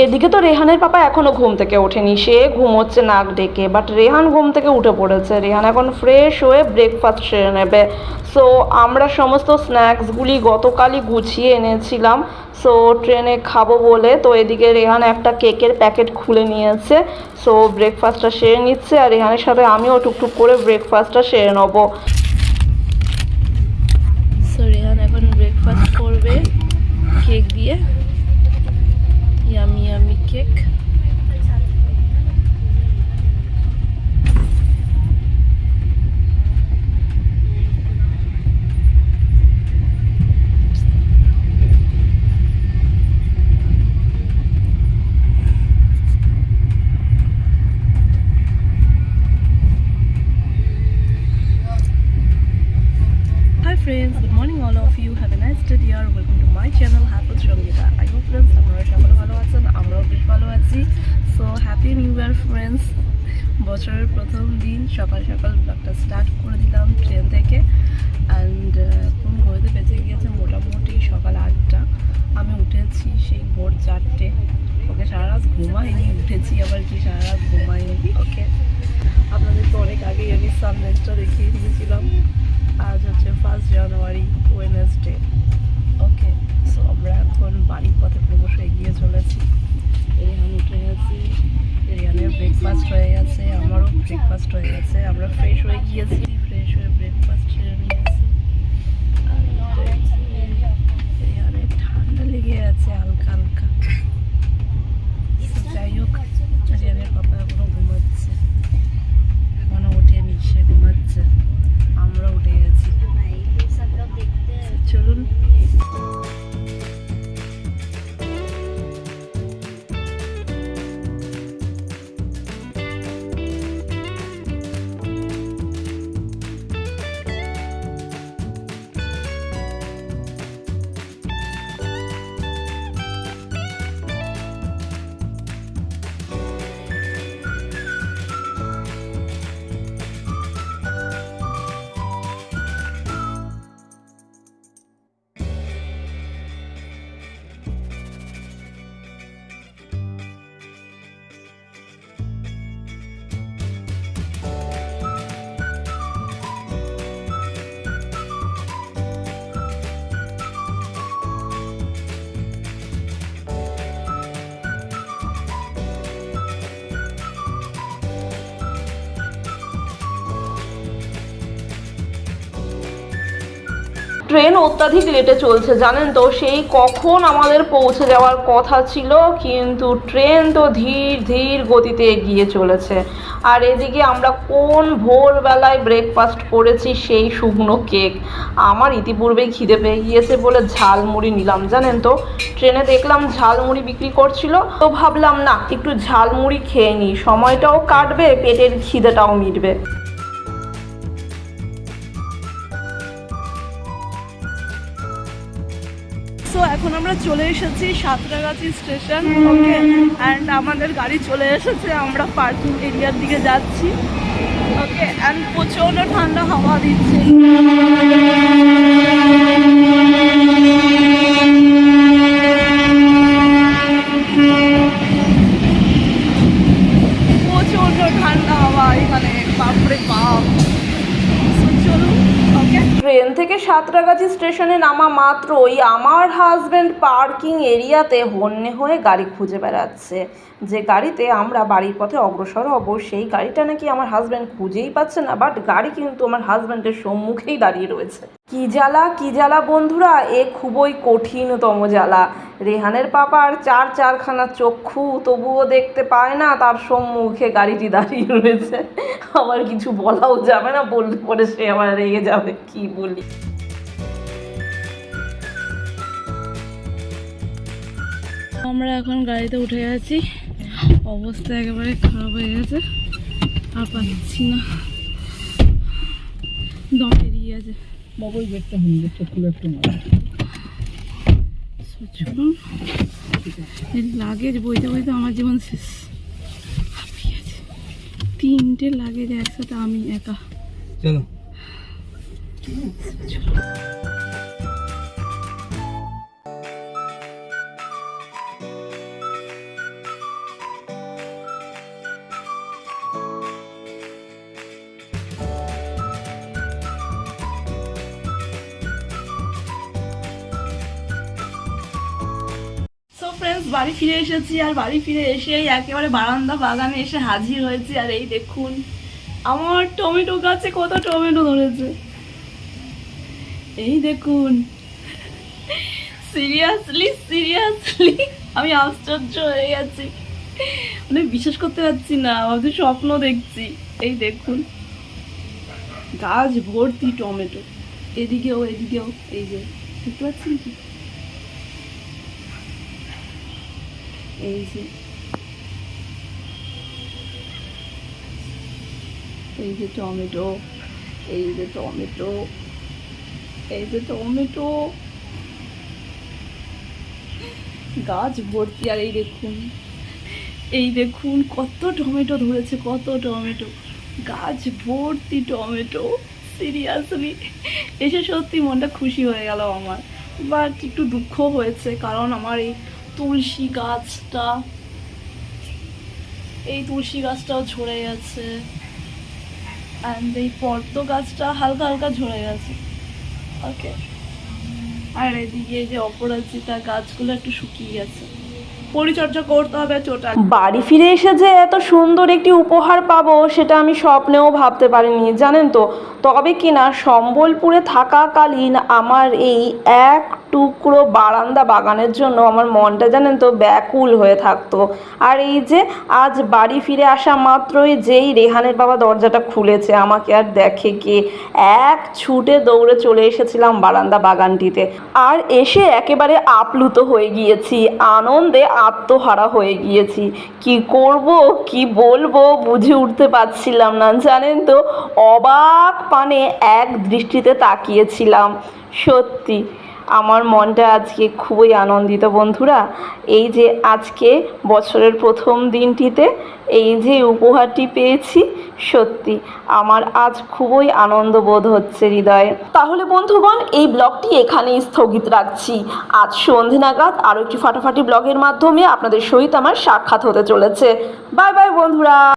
এদিকে তো রেহানের পাপা এখনও ঘুম থেকে ওঠেনি। সে ঘুমোচ্ছে নাক ডেকে বাট রেহান ঘুম থেকে উঠে পড়েছে। রেহান এখন ফ্রেশ হয়ে ব্রেকফাস্ট সেরে নেবে। সো আমরা সমস্ত স্ন্যাক্সগুলি গতকালই গুছিয়ে এনেছিলাম। সো ট্রেনে খাব বলে তো এদিকে রেহান একটা কেকের প্যাকেট খুলে নিয়েছে। সো ব্রেকফাস্টটা সেরে নিচ্ছে আর রেহানের সাথে আমিও টুকটুক করে ব্রেকফাস্টটা সেরে নেব। সো রেহান এখন ব্রেকফাস্ট করবে, কেক দিয়ে। yummy yummy cake. Friends good morning all of you. Day dear. Welcome to my channel, Happy Sangita. I hope friends, আপনারা সকলে ভালো আছেন, আমরাও বেশ ভালো আছি। So happy new year friends বছরের প্রথম দিন, সকাল সকাল ব্লগটা স্টার্ট করে দিলাম ট্রেন থেকে। অ্যান্ড এখন ঘড়িতে বেঁচে গিয়েছে মোটামুটি সকাল আটটা। আমি উঠেছি সেই ভোর চারটে। ওকে, সারা রাত ঘুমাইনি, উঠেছি আবার কি সারা রাত ঘুমাইনি। ওকে আপনাদের তো অনেক আগেই আমি সানরাইজটা ট্রেন অত্যাধিক লেটে চলছে, জানেন তো? সেই কখন আমাদের পৌঁছে যাওয়ার কথা ছিল, কিন্তু ট্রেন তো ধীর ধীর গতিতে এগিয়ে চলেছে। আর এদিকে আমরা কোন ভোরবেলায় ব্রেকফাস্ট করেছি সেই শুকনো কেক? আমার ইতিপূর্বেই খিদে পেয়ে গিয়েছে বলে ঝালমুড়ি নিলাম, জানেন তো? ট্রেনে দেখলাম ঝালমুড়ি বিক্রি করছিল, তো ভাবলাম, না, একটু ঝালমুড়ি খেয়ে নিই, সময়টাও কাটবে, পেটের খিদেটাও মিটবে। এখন আমরা চলে এসেছি সাঁতরাগাছি স্টেশন। ওকে অ্যান্ড আমাদের গাড়ি চলে এসেছে। আমরা পার্কিং এরিয়ার দিকে যাচ্ছি। ওকে অ্যান্ড প্রচণ্ড ঠান্ডা হাওয়া দিচ্ছে। সাঁতরাগাছি স্টেশনে নামা মাত্রই আমার হাজব্যান্ড পার্কিং এরিয়াতে হন্যে হয়ে গাড়ি খুঁজে বেড়াচ্ছে। যে গাড়িতে আমরা বাড়ির পথে অগ্রসর হব, সেই গাড়িটা নাকি আমার হাজব্যান্ড খুঁজেই পাচ্ছে না বাট গাড়ি কিন্তু আমার হাজব্যান্ডের সম্মুখেই দাঁড়িয়ে রয়েছে। কি জ্বালা কি জ্বালা বন্ধুরা, এ খুবই কঠিনতম জ্বালা। রেহানের পাপার চার চারখানা চক্ষু তবুও দেখতে পায় না, তার সম্মুখে গাড়িটি দাঁড়িয়ে রয়েছে। আবার কিছু বলাও যাবে না বললে পরে সে আমার রেগে যাবে, কি বলি। আমরা এখন গাড়িতে উঠে গেছি। অবস্থা একেবারে খারাপ হয়ে গেছে। আর পাচ্ছি না। দম বেরিয়ে গেছে। বাবুই গেটটা হুম গেটটা খুলে একটু এই লাগেজ বইতে বইতে আমার জীবন শেষ। তিনটে লাগেজ একসাথে আমি একা। চলো। বাড়ি ফিরে এসেছি আর বাড়ি ফিরে এসেই একেবারে বারান্দা বাগানে এসে হাজির হয়েছি। আর এই দেখুন, আমার টমেটো গাছে কত টমেটো ধরেছে। এই দেখুন সিরিয়াসলি সিরিয়াসলি আমি আশ্চর্য হয়ে গেছি। মানে বিশ্বাস করতে পারছি না ভাবছি স্বপ্ন দেখছি। এই দেখুন, গাছ ভর্তি টমেটো। এদিকেও এদিকেও, এই যে, দেখতে পাচ্ছেন কি? এই যে। এই যে টমেটো, এই যে টমেটো, এই যে টমেটো। গাছ ভর্তি, আর এই দেখুন এই দেখুন, কত টমেটো ধরেছে, কত টমেটো। গাছ ভর্তি টমেটো, সিরিয়াসলি। এসে সত্যি মনটা খুশি হয়ে গেল আমার। বাট একটু দুঃখ হয়েছে, কারণ আমার এই তুলসী গাছটা। এই তুলসী গাছটাও ঝরে গেছে। অ্যান্ড এই পদ্ম গাছটা হালকা হালকা ঝরে গেছে। ওকে আর এদিকে যে অপরাজিতা গাছগুলো একটু শুকিয়ে গেছে। পরিচর্যা করতে হবে টোটাল বাড়ি ফিরে এসে যে এত সুন্দর একটি উপহার পাবো, সেটা আমি স্বপ্নেও ভাবতে পারিনি, জানেন তো? তবে কিনা সম্বলপুরে থাকাকালীন আমার এই এক টুকরো বারান্দা বাগানের জন্য আমার মনটা জানেন তো ব্যাকুল হয়ে থাকতো। আর এই যে আজ বাড়ি ফিরে আসা মাত্রই যেই রেহানের বাবা দরজাটা খুলেছে, আমাকে আর দেখে কে? এক ছুটে দৌড়ে চলে এসেছিলাম বারান্দা বাগানটিতে। আর এসে একেবারে আপ্লুত হয়ে গিয়েছি, আনন্দে আত্মহারা হয়ে গিয়েছি। কি করব, কি বলব বুঝে উঠতে পারছিলাম না, জানেন তো? অবাক পানে এক দৃষ্টিতে তাকিয়েছিলাম। সত্যি আমার মনটা আজকে খুবই আনন্দিত বন্ধুরা। এই যে আজকে বছরের প্রথম দিনটিতে এই যে উপহারটি পেয়েছি, সত্যি আমার আজ খুবই আনন্দ বোধ হচ্ছে হৃদয়ে। তাহলে বন্ধুগণ, এই ব্লগটি এখানেই স্থগিত রাখছি। আজ সন্ধে নাগাদ আরও একটি ফাটাফাটি ব্লগের মাধ্যমে আপনাদের সহিত আমার সাক্ষাৎ হতে চলেছে। বাই বাই বন্ধুরা!